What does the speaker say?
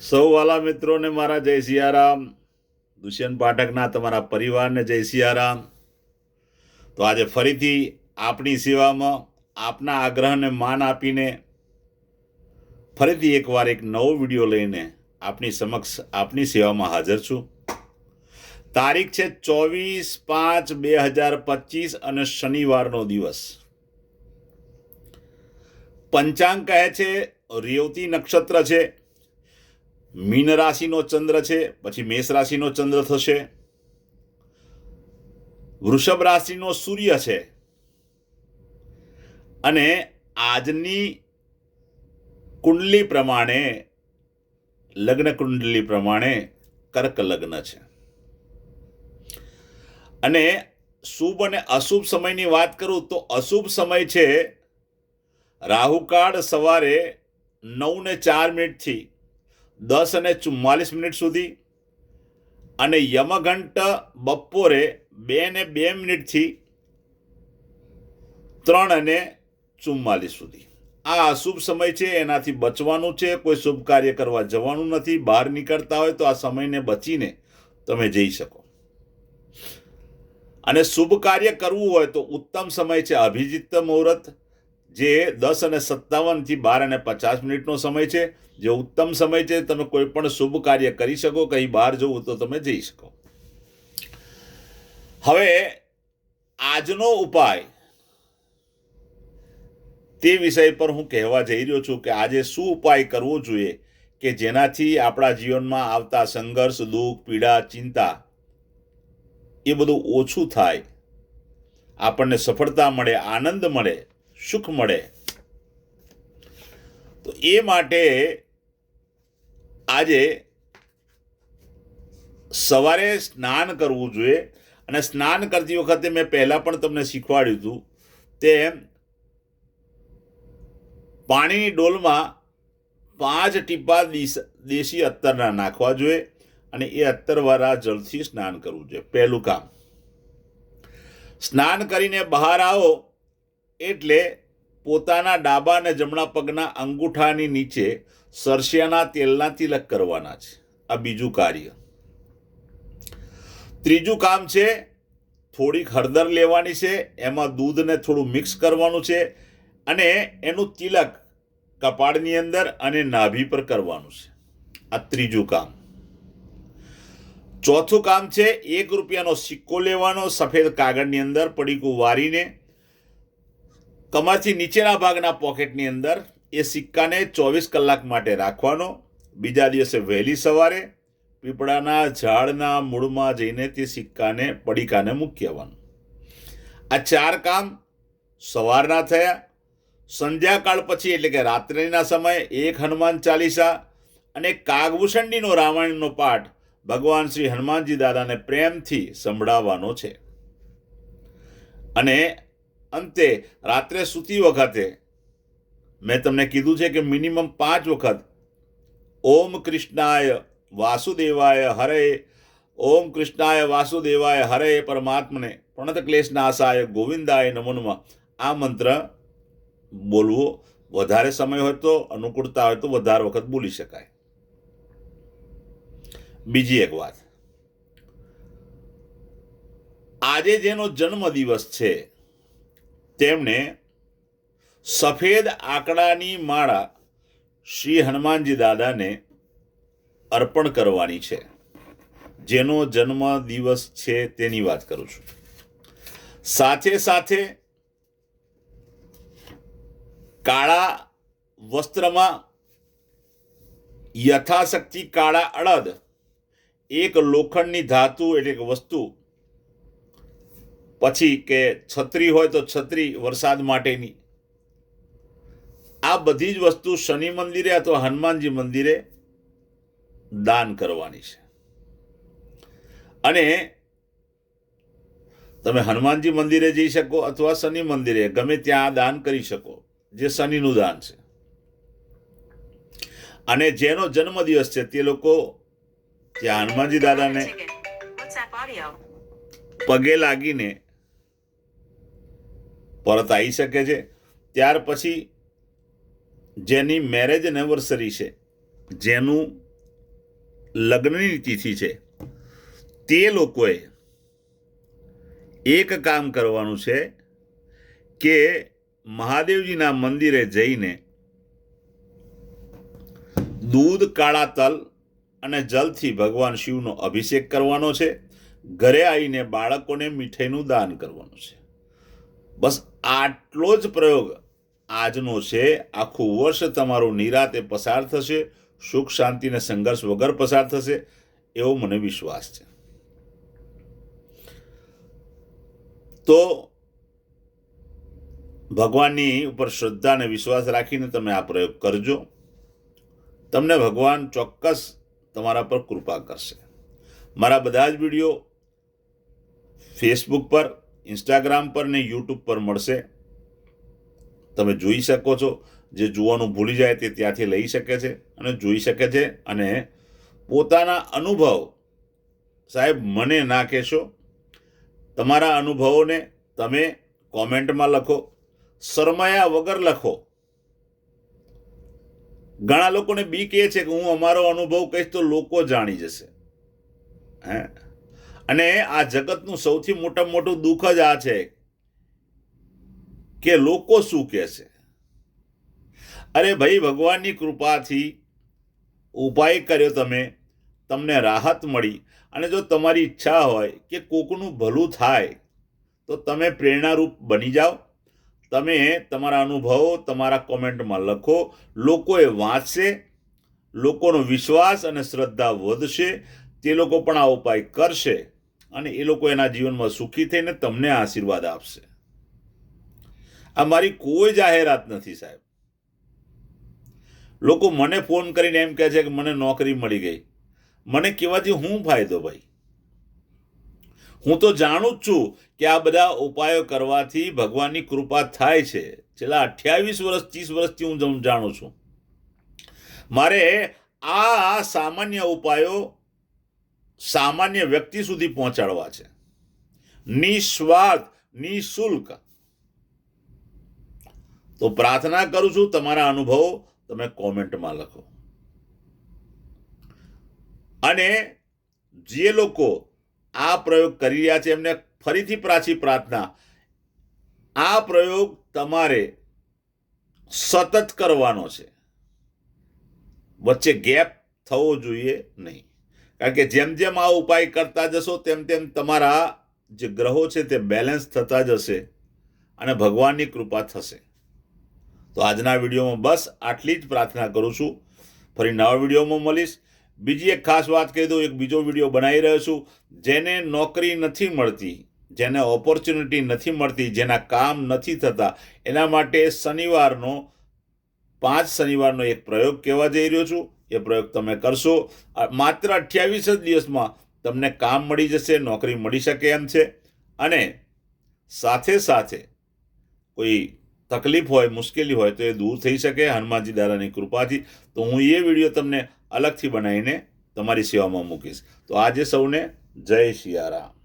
સૌ વાલા મિત્રોને મારા જય સિયારામ. દુષ્યંત પાઠકના તમારા પરિવારને જય સિયારામ. તો આજે ફરીથી આપણી સેવામાં આપના આગ્રહને માન આપીને ફરીથી એકવાર એક નવો વીડિયો લઈને આપની સમક્ષ આપની સેવામાં હાજર છું. તારીખ છે ચોવીસ પાંચ બે હજાર પચીસ અને શનિવારનો દિવસ. પંચાંગ કહે છે, રેવતી નક્ષત્ર છે. મીન રાશિનો ચંદ્ર છે, પછી મેષ રાશિનો ચંદ્ર થશે. વૃષભ રાશિનો સૂર્ય છે. અને આજની કુંડલી પ્રમાણે, લગ્ન કુંડલી પ્રમાણે કર્ક લગ્ન છે. અને શુભ અને અશુભ સમયની વાત કરું તો અશુભ સમય છે રાહુકાળ સવારે નવ ને ચાર મિનિટથી દસ અને ચુમ્માલીસ મિનિટ સુધી. અને યમઘંટ બપોરે બે ને બે મિનિટથી ત્રણ અને ચુમ્માલીસ સુધી. આ અશુભ સમય છે, એનાથી બચવાનું છે, કોઈ શુભ કાર્ય કરવા જવાનું નથી, બહાર નીકળતા હોય તો આ સમયને બચીને તમે જઈ શકો. અને શુભ કાર્ય કરવું હોય તો ઉત્તમ સમય છે, અભિજીત મુહૂર્ત. જે દસ અને સત્તાવનથી બાર અને પચાસ મિનિટનો સમય છે, જે ઉત્તમ સમય છે, તમે કોઈ પણ શુભ કાર્ય કરી શકો, કંઈ બહાર જવું તો તમે જઈ શકો. હવે, આજનો ઉપાય. તે વિષય પર હું કહેવા જઈ રહ્યો છું કે આજે શું ઉપાય કરવો જોઈએ કે જેનાથી આપણા જીવનમાં આવતા સંઘર્ષ, દુઃખ, પીડા, ચિંતા એ બધું ઓછું થાય. આપણને સફળતા મળે, આનંદ મળે. સુખ મળે. તો એ માટે આજે સવારે સ્નાન કરવું જોઈએ. અને સ્નાન કરતી વખતે મેં પહેલાં પણ તમને શીખવાડ્યું હતું તેમ પાણીની ડોલમાં પાંચ ટીપા દેશી અત્તરના નાખવા જોઈએ અને એ અત્તરવાળા જળથી સ્નાન કરવું જોઈએ. પહેલું કામ, સ્નાન કરીને બહાર આવો. એટલે પોતાના ડાબા અને જમણા પગના અંગૂઠાની નીચે સરસિયાના તેલના તિલક કરવાના છે. આ બીજું કાર્ય. ત્રીજું કામ છે, થોડીક હળદર લેવાની છે, એમાં દૂધને થોડું મિક્સ કરવાનું છે અને એનું તિલક કપાળની અંદર અને નાભી પર કરવાનું છે. આ ત્રીજું કામ. ચોથું કામ છે, એક રૂપિયાનો સિક્કો લેવાનો, સફેદ કાગળની અંદર પડીકું વારીને કમરથી નીચેના ભાગના પોકેટની અંદર એ સિક્કાને ચોવીસ કલાક માટે રાખવાનો. બીજા દિવસે વહેલી સવારે પીપળાના ઝાડના મૂળમાં જઈને તે સિક્કાને પડીકાને મૂકી આવવાનું. આ ચાર કામ સવારના થયા. સંધ્યાકાળ પછી એટલે કે રાત્રિના સમયે એક હનુમાન ચાલીસા અને કાગભૂષણજીનો રામાયણનો પાઠ ભગવાન શ્રી હનુમાનજી દાદાને પ્રેમથી સંભળાવવાનો છે. અને અંતે રાત્રે સૂતી વખતે મેં તમને કીધું છે કે મિનિમમ પાંચ વખત ઓમ કૃષ્ણાય વાસુદેવાય હરે, ઓમ કૃષ્ણાય વાસુદેવાય હરે પરમાત્મને પ્રણત ક્લેશ નાશાય ગોવિંદાય નમનમાં. આ મંત્ર બોલવો વધારે સમય હોય તો, અનુકૂળતા હોય તો વધારે વખત બોલી શકાય. બીજી એક વાત. આજે જેનો જન્મ દિવસ છે તેમણે સફેદ આંકડાની માળા શ્રી હનુમાનજી દાદાને અર્પણ કરવાની છે. જેનો જન્મ દિવસ છે તેની વાત કરું છું. સાથે સાથે કાળા વસ્ત્રમાં યથાશક્તિ કાળા અડદ એક લોખંડની ધાતુ એટલે કે વસ્તુ પછી કે છત્રી હોય તો છત્રી વરસાદ માટેની. આ બધી જ વસ્તુ શનિ મંદિરે અથવા હનુમાનજી મંદિરે દાન કરવાની છે. અને તમે હનુમાનજી મંદિરે જઈ શકો અથવા શનિ મંદિરે ગમે ત્યાં દાન કરી શકો જે શનિનું દાન છે. અને જેનો જન્મદિવસ છે તે લોકો ત્યાં હનુમાનજી દાદાને પગે લાગીને પરત આવી શકે છે. ત્યાર પછી જેની મેરેજ એનિવર્સરી છે, જેનું લગ્નની તિથિ છે, તે લોકોએ એક કામ કરવાનું છે કે મહાદેવજીના મંદિરે જઈને દૂધ, કાળા તલ અને જલથી ભગવાન શિવનો અભિષેક કરવાનો છે. ઘરે આવીને બાળકોને મીઠાઈનું દાન કરવાનું છે. બસ આટલો જ પ્રયોગ આજનો છે. આખું વર્ષ તમારું નિરાતે પસાર થશે, સુખ શાંતિ અને સંઘર્ષ વગર પસાર થશે, એવો મને વિશ્વાસ છે. તો ભગવાનની ઉપર શ્રદ્ધા અને વિશ્વાસ રાખીને તમે આ પ્રયોગ કરજો. તમને ભગવાન ચોક્કસ તમારા પર કૃપા કરશે. મારા બધા જ વીડિયો ફેસબુક પર ઇન્સ્ટાગ્રામ પર ને યુટ્યુબ પર મળશે. તમે જોઈ શકો છો. જે જોવાનું ભૂલી જાય તે ત્યાંથી લઈ શકે છે અને જોઈ શકે છે અને પોતાના અનુભવ. સાહેબ, મને ના કહેશો. તમારા અનુભવોને તમે કોમેન્ટમાં લખો. શરમાયા વગર લખો. ઘણા લોકોને બી કહે છે કે હું અમારો અનુભવ કહીશ તો લોકો જાણી જશે. હે? અને આ જગતનું સૌથી મોટામાં મોટું દુઃખ જ આ છે કે લોકો શું કહેશે અરે ભાઈ, ભગવાનની કૃપાથી ઉપાય કર્યો તમે, તમને રાહત મળી. અને જો તમારી ઈચ્છા હોય કે કોકનું ભલું થાય, તો તમે પ્રેરણારૂપ બની જાઓ. તમે તમારા અનુભવો તમારા કોમેન્ટમાં લખો. લોકોએ વાંચશે, લોકોનો વિશ્વાસ અને શ્રદ્ધા વધશે, તે લોકો પણ આ ઉપાય કરશે. અને એ લોકો એના જીવનમાં સુખી થઈને તમને આશીર્વાદ આપશે. આ મારી કોઈ જાહેરાત નથી સાહેબ. લોકો મને ફોન કરીને એમ કહે છે કે મને નોકરી મળી ગઈ. મને કહેવાથી હું ફાયદો ભાઈ? હું તો જાણું જ છું કે આ બધા ઉપાયો કરવાથી ભગવાનની કૃપા થાય છે. છેલ્લા અઠ્યાવીસ વર્ષ, ત્રીસ વર્ષથી હું જાણું છું. મારે આ સામાન્ય ઉપાયો સામાન્ય વ્યક્તિ સુધી પહોંચાડવા છે. નિસ્વાર્થ, નિઃશુલ્ક. તો પ્રાર્થના કરું છું તમારા અનુભવો તમે કોમેન્ટમાં લખો. અને જે લોકો આ પ્રયોગ કરી રહ્યા છે, એમને ફરીથી પ્રાચી પ્રાર્થના. આ પ્રયોગ તમારે સતત કરવાનો છે. વચ્ચે ગેપ થવો જોઈએ નહીં. કારણ કે જેમ જેમ આ ઉપાય કરતા જશો, તેમ તેમ તમારા જે ગ્રહો છે તે બેલેન્સ થતા જશે અને ભગવાનની કૃપા થશે. તો આજના વિડીયોમાં બસ આટલી જ પ્રાર્થના કરું છું. ફરી નવા વિડીયોમાં મળીશ. બીજી એક ખાસ વાત કહી દઉં, એક બીજો વીડિયો બનાવી રહ્યો છું, જેને નોકરી નથી મળતી, જેને ઓપોર્ચ્યુનિટી નથી મળતી, જેના કામ નથી થતા, એના માટે શનિવારનો, પાંચ શનિવારનો એક પ્રયોગ કહેવા જઈ રહ્યો છું. એ પ્રયોગ તમે કરશો. માત્ર અઠ્યાવીસ જ દિવસમાં તમને કામ મળી જશે, નોકરી મળી શકે એમ છે. અને સાથે સાથે કોઈ તકલીફ હોય, મુશ્કેલી હોય તો એ દૂર થઈ શકે, હનુમાનજી દાદાની કૃપાથી. તો હું એ વીડિયો તમને અલગથી બનાવીને તમારી સેવામાં મૂકીશ. તો આજે સૌને જય શિયારામ.